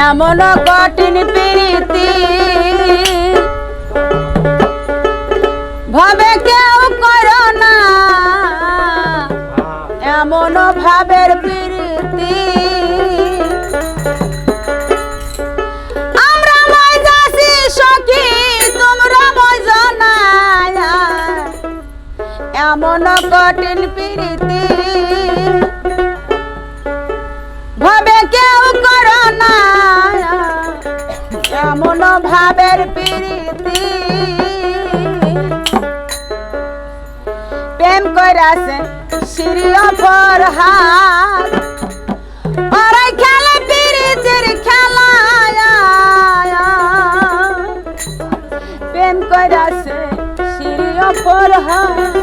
এমন কঠিন প্রীতি ভাবে কেউ করো না। এমন ভাবের প্রীতি আমরা তোমরা এমন কঠিন প্রীতি যাদের প্রীতি। প্রেম করাছেন শ্রী অপরহার ওরাই খেলে প্রীতির খেলা প্রেম করাছে শ্রী অপরহার